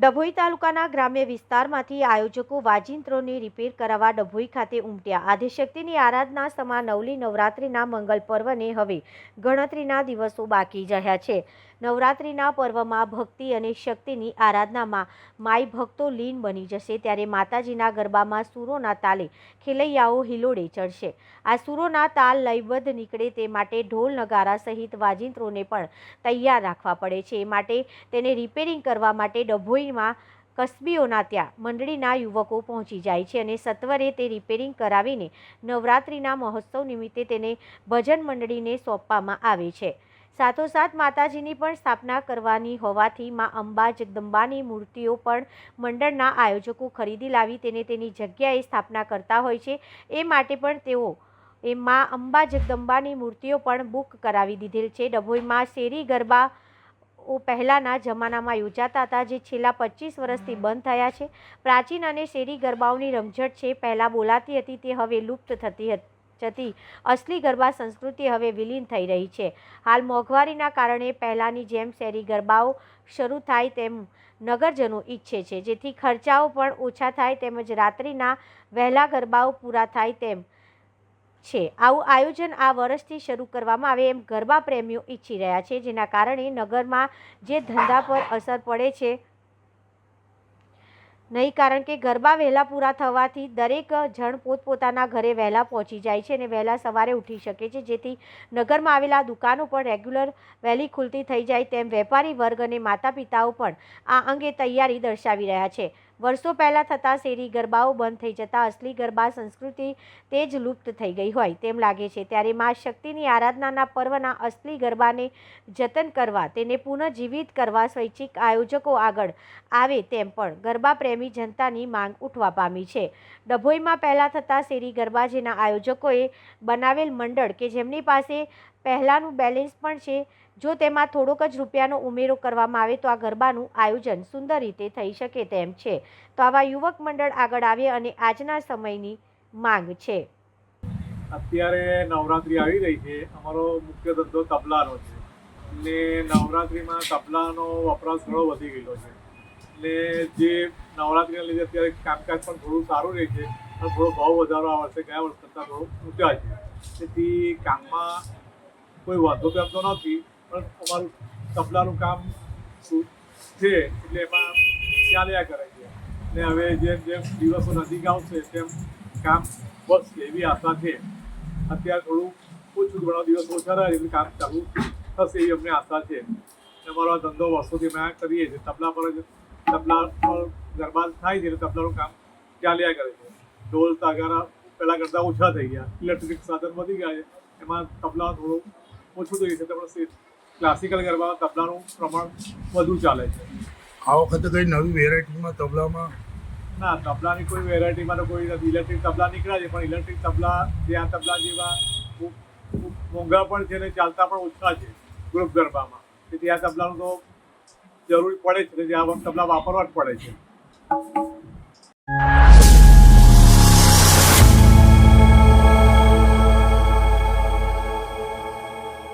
ડભોઈ તાલુકાના ગ્રામ્ય વિસ્તારમાંથી આયોજકો વાજિંત્રોને રિપેર કરાવવા ડભોઈ ખાતે ઉમટ્યા. આદિશક્તિની આરાધના સમા નવલી નવરાત્રિના મંગલ પર્વને હવે ગણતરીના દિવસો બાકી રહ્યા છે. નવરાત્રિના પર્વમાં ભક્તિ અને શક્તિની આરાધનામાં માઈ ભક્તો લીન બની જશે ત્યારે માતાજીના ગરબામાં સૂરોના તાલે ખેલૈયાઓ હિલોડે ચડશે. આ સૂરોના તાલ લયબદ્ધ નીકળે તે માટે ઢોલ નગારા સહિત વાજિંત્રોને પણ તૈયાર રાખવા પડે છે. એ માટે તેને રિપેરિંગ કરવા માટે ડભોઈમાં કસબીઓના ત્યાં મંડળીના યુવકો પહોંચી જાય છે અને સત્વરે તે રિપેરિંગ કરાવીને નવરાત્રિના મહોત્સવ નિમિત્તે તેને ભજન મંડળીને સોંપવામાં આવે છે. સાથોસાથ માતાજીની પણ સ્થાપના કરવાની હોવાથી મા અંબા જગદંબાની મૂર્તિઓ પણ મંડળના આયોજકો ખરીદી લાવી તેને તેની જગ્યાએ સ્થાપના કરતા હોય છે. એ માટે પણ તેઓ એ મા અંબા જગદંબાની મૂર્તિઓ પણ બુક કરાવી દીધેલ છે. ડભોઈમાં શેરી ગરબા પહેલાંના જમાનામાં યોજાતા હતા જે છેલ્લા પચીસ વર્ષથી બંધ થયા છે. પ્રાચીન અને શેરી ગરબાઓની રમઝટ છે પહેલાં બોલાતી હતી તે હવે લુપ્ત થતી હતી જતી. અસલી ગરબા સંસ્કૃતિ હવે વિલીન થઈ રહી છે. હાલ મોંઘવારીના કારણે પહેલાંની જેમ શેરી ગરબાઓ શરૂ થાય તેમ નગરજનો ઈચ્છે છે. જેથી ખર્ચાઓ પણ ઓછા થાય તેમજ રાત્રિના વહેલા ગરબાઓ પૂરા થાય તેમ છે. આવું આયોજન આ વર્ષથી શરૂ કરવામાં આવે એમ ગરબા પ્રેમીઓ ઈચ્છી રહ્યા છે, જેના કારણે નગરમાં જે ધંધા પર અસર પડે છે, નહીં, કારણ કે ગરબા વહેલા પૂરા થવાથી દરેક જણ પોતપોતાના ઘરે વહેલા પહોંચી જાય છે અને વહેલા સવારે ઉઠી શકે છે. જેથી નગરમાં આવેલા દુકાનો પણ રેગ્યુલર વહેલી ખુલતી થઈ જાય તેમ વેપારી વર્ગ અને માતા પિતાઓ પણ આ અંગે તૈયારી દર્શાવી રહ્યા છે. વર્ષો પહેલાં થતા શેરી ગરબાઓ બંધ થઈ જતાં અસલી ગરબા સંસ્કૃતિ તે જ લુપ્ત થઈ ગઈ હોય તેમ લાગે છે. ત્યારે મા શક્તિની આરાધનાના પર્વના અસલી ગરબાને જતન કરવા, તેને પુનઃજીવિત કરવા સ્વૈચ્છિક આયોજકો આગળ આવે તેમ પણ ગરબા પ્રેમી જનતાની માંગ ઉઠવા પામી છે. ડભોઈમાં પહેલાં થતા શેરી ગરબા જેના આયોજકોએ બનાવેલ મંડળ કે જેમની પાસે પહેલાંનું બેલેન્સ પણ છે, જો તેમાં થોડોક જ રૂપિયાનો ઉમેરો કરવામાં આવે તો આ ગરબાનું આયોજન સુંદર રીતે થઈ શકે તેમ છે. તો આવા યુવક મંડળ આગળ આવે અને આજના સમયની માંગ છે. અત્યારે નવરાત્રિ આવી રહી છે. અમારો મુખ્ય ધંધો તબલાનો છે. ને નવરાત્રિમાં તબલાનો વપરાશ ઘણો વધી ગયેલો છે. ને જે નવરાત્રિના લીધે અત્યારે કામકાજ પણ થોડું સારું રહે છે. અને થોડો ભાવ વધારો આ વર્ષે ગયા વર્ષ કરતાં થોડો ઊંચા છે. તેથી કામમાં કોઈ વાંધો કરતો નથી. પણ અમારું તબલાનું કામ છે. એટલે એમાં ચાલ્યા કરે છે. ને હવે જેમ જેમ દિવસો નજીક આવશે તેમ કામ વધશે એવી આશા છે. અત્યારે થોડું ઓછું ઘણા દિવસ ઓછા રહે એટલે કામ ચાલુ થશે એવી અમને આશા છે. અમારો આ ધંધો વર્ષોથી આ કરીએ છીએ. તબલા પર તબલા પર ગરબા થાય છે એટલે તબલાનું કામ ચાલ્યા કરે છે. ઢોલ, તાગારા પહેલાં કરતાં ઓછા થઈ ગયા. ઇલેક્ટ્રિક સાધન વધી ગયા છે. એમાં તબલા થોડું ઓછું થઈ છે. પણ ક્લાસિકલ ગરબામાં તબલાનું પ્રમાણ વધુ ચાલે છે. આ વખતે કઈ નવી વેરાયટીમાં તબલામાં? ના, તબલાની કોઈ વેરાયટીમાં તો કોઈ નથી. ઇલેક્ટ્રિક તબલા નીકળ્યા છે, પણ ઇલેક્ટ્રિક તબલા જે આ તબલા જેવા ખૂબ મોંઘા પણ છે ને ચાલતા પણ ઓછા છે ગ્રુપ ગરબામાં. તેથી આ તબલાનું તો જરૂરી પડે છે જે આ તબલા વાપરવા જ પડે છે.